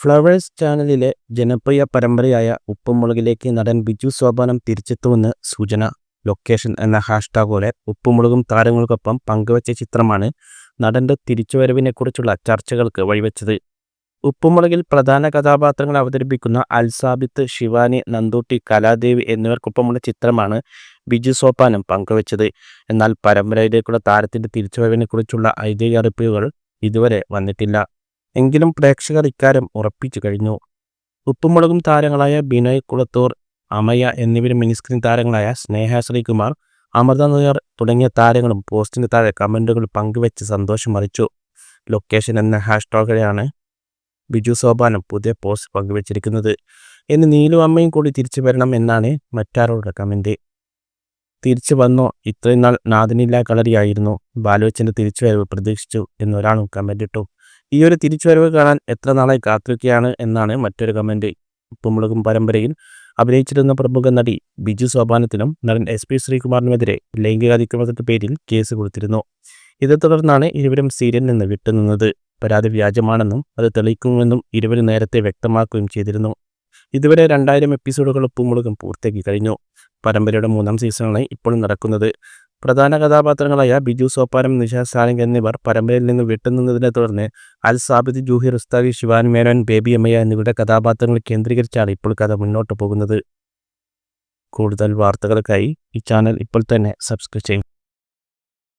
Flowers ചാനലിലെ ജനപ്രിയ പരമ്പരയായ ഉപ്പുമുളകിലേക്ക് നടൻ ബിജു സോപാനം തിരിച്ചെത്തുമെന്ന് സൂചന. ലൊക്കേഷൻ എന്ന ഹാഷ്ടാഗോടെ ഉപ്പുമുളകും താരങ്ങൾക്കൊപ്പം പങ്കുവച്ച ചിത്രമാണ് നടന്റെ തിരിച്ചുവരവിനെക്കുറിച്ചുള്ള ചർച്ചകൾക്ക് വഴിവെച്ചത്. ഉപ്പുമുളകിൽ പ്രധാന കഥാപാത്രങ്ങൾ അവതരിപ്പിക്കുന്ന അൽസാബിത്ത് ശിവാനി നന്ദൂട്ടി കലാദേവി എന്നിവർക്കൊപ്പമുള്ള ചിത്രമാണ് ബിജു സോപാനം പങ്കുവച്ചത്. എന്നാൽ പരമ്പരയിലേക്കുള്ള താരത്തിന്റെ തിരിച്ചുവരവിനെക്കുറിച്ചുള്ള ഐതിഹ്യ അറിയിപ്പുകൾ ഇതുവരെ വന്നിട്ടില്ല. എങ്കിലും പ്രേക്ഷകർ ഇക്കാര്യം ഉറപ്പിച്ചു കഴിഞ്ഞു. ഉപ്പുമുളകും താരങ്ങളായ ബിനോയ് കുളത്തൂർ അമയ എന്നിവരും മിനിസ്ക്രീൻ താരങ്ങളായ സ്നേഹ ശ്രീകുമാർ അമൃത നായർ തുടങ്ങിയ താരങ്ങളും പോസ്റ്റിന് താഴെ കമന്റുകൾ പങ്കുവെച്ച് സന്തോഷം അറിയിച്ചു. ലൊക്കേഷൻ എന്ന ഹാഷ്ടാഗിലാണ് ബിജു സോപാനം പുതിയ പോസ്റ്റ് പങ്കുവച്ചിരിക്കുന്നത്. ഇന്ന് നീലു അമ്മയും കൂടി തിരിച്ചു വരണം എന്നാണ് മറ്റാരോടുടെ കമന്റ് തിരിച്ചു വന്നോ? ഇത്രയും നാൾ നാദിനില്ല കളരിയായിരുന്നു. ബാലുവച്ചന്റെ തിരിച്ചുവരവ് പ്രതീക്ഷിച്ചു എന്നൊരാളും കമന്റ് ഇട്ടു. ഈ ഒരു തിരിച്ചുവരവ് കാണാൻ എത്ര നാളായി കാത്തിരിക്കുകയാണ് എന്നാണ് മറ്റൊരു കമന്റ് ഉപ്പുമുളകും പരമ്പരയിൽ അഭിനയിച്ചിരുന്ന പ്രമുഖ നടി ബിജു സോപാനത്തിനും നടൻ എസ് പി ശ്രീകുമാറിനുമെതിരെ ലൈംഗികാതിക്രമത്തിന്റെ പേരിൽ കേസ് കൊടുത്തിരുന്നു. ഇതേ തുടർന്നാണ് ഇരുവരും സീരിയലിൽ നിന്ന് വിട്ടുനിന്നത്. പരാതി വ്യാജമാണെന്നും അത് തെളിയിക്കുമെന്നും ഇരുവരും നേരത്തെ വ്യക്തമാക്കുകയും ചെയ്തിരുന്നു. ഇതുവരെ രണ്ടായിരം എപ്പിസോഡുകൾ ഉപ്പുമുളകും പൂർത്തിയാക്കി കഴിഞ്ഞു. പരമ്പരയുടെ മൂന്നാം സീസണാണ് ഇപ്പോൾ നടക്കുന്നത്. പ്രധാന കഥാപാത്രങ്ങളായ ബിജു സോപ്പാനം നിഷ സാലിംഗ് എന്നിവർ പരമ്പരയിൽ നിന്ന് വിട്ടുനിന്നതിനെ തുടർന്ന് അൽ സാബിദ് ജൂഹി റുസ്താഖി ശിവാൻ മേനോൻ ബേബി അമ്മയ എന്നിവരുടെ കഥാപാത്രങ്ങൾ കേന്ദ്രീകരിച്ചാണ് ഇപ്പോൾ കഥ മുന്നോട്ട് പോകുന്നത്. കൂടുതൽ വാർത്തകൾക്കായി ഈ ചാനൽ ഇപ്പോൾ തന്നെ സബ്സ്ക്രൈബ് ചെയ്യും.